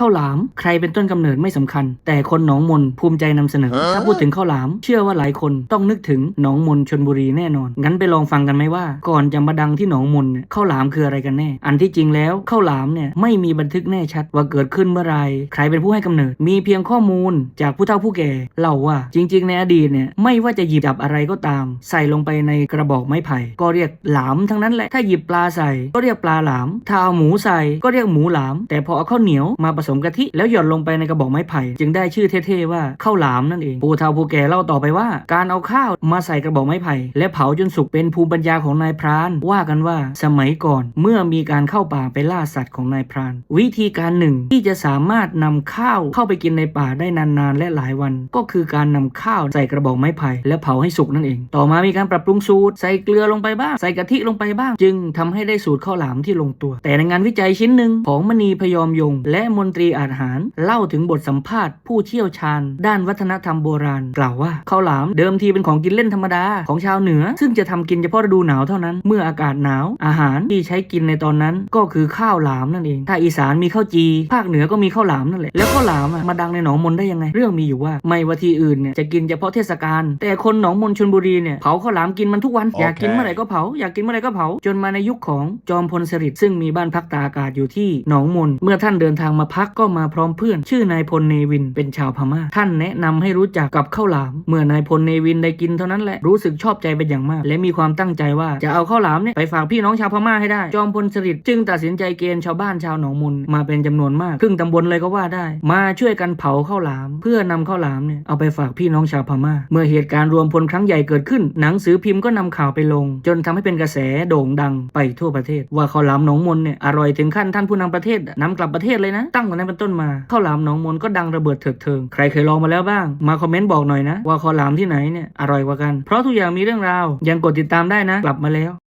ข้าวหลาม ใครเป็นต้นกำเนิดไม่สำคัญ แต่คนหนองมนภูมิใจนำเสนอ ถ้าพูดถึงข้าวหลาม เชื่อว่าหลายคนต้องนึกถึงหนองมนชนบุรีแน่นอน งั้นไปลองฟังกันไหมว่า ก่อนจะมาดังที่หนองมนเนี่ยข้าวหลามคืออะไรกันแน่ อันที่จริงแล้วข้าวหลามเนี่ยไม่มีบันทึกแน่ชัดว่าเกิดขึ้นเมื่อไหรใครเป็นผู้ให้กำเนิด มีเพียงข้อมูลจากผู้เฒ่าผู้แก่เล่าว่าจริง ๆ ในอดีตเนี่ยไม่ว่าจะหยิบจับอะไรก็ตาม ใส่ลงไปในกระบอกไม้ไผ่ก็เรียกหลามทั้งนั้นแหละถ้าหยิบปลาใส่ก็เรียกปลาหลามถ้าเอาหมูใส่ก็เรียกหมูหลาม แต่พอเอาข้าวเหนียวมาผสมกะทิแล้วหย่อนลงไปในกระบอกไม้ไผ่ จึงได้ชื่อเท่ๆว่าข้าวหลามนั่นเองผู้เฒ่าผู้แก่เล่าต่อไปว่า การเอาข้าวมาใส่กระบอกไม้ไผ่ และเผาจนสุกเป็นภูมิปัญญาของนายพรานว่ากันว่าสมัยก่อนเมื่อมีการเข้าป่าไปล่าสัตว์ของนายพราน วิธีการหนึ่งที่จะสามารถนำข้าวเข้าไปกินในป่าได้นานๆ และหลายวัน ก็คือการนำข้าวใส่กระบอกไม้ไผ่และเผาให้สุกนั่นเอง ต่อมามีการปรับปรุงสูตร ใส่เกลือลงไปบ้าง ใส่กะทิลงไปบ้าง จึงทำให้ได้สูตรข้าวหลามที่ลงตัว แต่ในงานวิจัยชิ้นหนึ่งของมณีพยอมยง และมนตรีอาหาร เล่าถึงบทสัมภาษณ์ผู้เชี่ยวชาญ ด้านวัฒนธรรมโบราณ กล่าวว่าข้าวหลามเดิมทีเป็นของกินเล่นธรรมดาของชาวเหนือ ซึ่งจะทำกินเฉพาะฤดูหนาวเท่านั้น เมื่ออากาศหนาว อาหารที่ใช้กินในตอนนั้น ก็คือข้าวหลามนั่นเองถ้าอีสานมีข้าวจี ภาคเหนือก็มีข้าวหลามนั่นแหละแล้วข้าวหลามอะมาดังในหนองมนได้ยังไง เรื่องมีอยู่ว่าไม่ว่าที่อื่นเนี่ยจะกินเฉพาะเทศกาลแต่คนหนองมนชนบุรีเนี่ยเผาข้าวหลามกินมันทุกวันอยากกินเมื่อไหร่ก็เผาอยากกินเมื่อไหร่ก็เผาจนมาในยุคของจอมพลสฤษดิ์ซึ่งมีบ้านพักตากอากาศอยู่ที่หนองมนเมื่อท่านเดินทางมาพักักก็มาพร้อมเพื่อน ชื่อนายพลเนวินเป็นชาวพม่า ท่านแนะนำให้รู้จักกับข้าวหลาม เมื่อนายพลเนวินได้กินเท่านั้นแหละรู้สึกชอบใจเป็นอย่างมาก และมีความตั้งใจว่าจะเอาข้าวหลามเนี่ยไปฝากพี่น้องชาวพม่าให้ได้ จอมพลสฤษดิ์จึงตัดสินใจเกณฑ์ชาวบ้านชาวหนองมนมาเป็นจำนวนมากครึ่งตำบลเลยก็ว่าได้ มาช่วยกันเผาข้าวหลาม เพื่อนำข้าวหลามเนี่ยเอาไปฝากพี่น้องชาวพม่า เมื่อเหตุการณ์รวมพลครั้งใหญ่เกิดขึ้น หนังสือพิมพ์ก็นำข่าวไปลง จนทำให้เป็นกระแสโด่งดังไปทั่วประเทศ ว่าข้าวหลามหนองมนเนี่ยอร่อยถึงขั้นท่านผู้นำประเทศนำกลับประเทศเลยนะตั้งแต่นั้นเป็นต้นมาข้าวหลามหนองมนก็ดังระเบิดเถิดเทิง ใครเคยลองมาแล้วบ้าง มาคอมเมนต์บอกหน่อยนะ ว่าข้าวหลามที่ไหนเนี่ยอร่อยกว่ากัน เพราะทุกอย่างมีเรื่องราว ยังกดติดตามได้นะ กลับมาแล้ว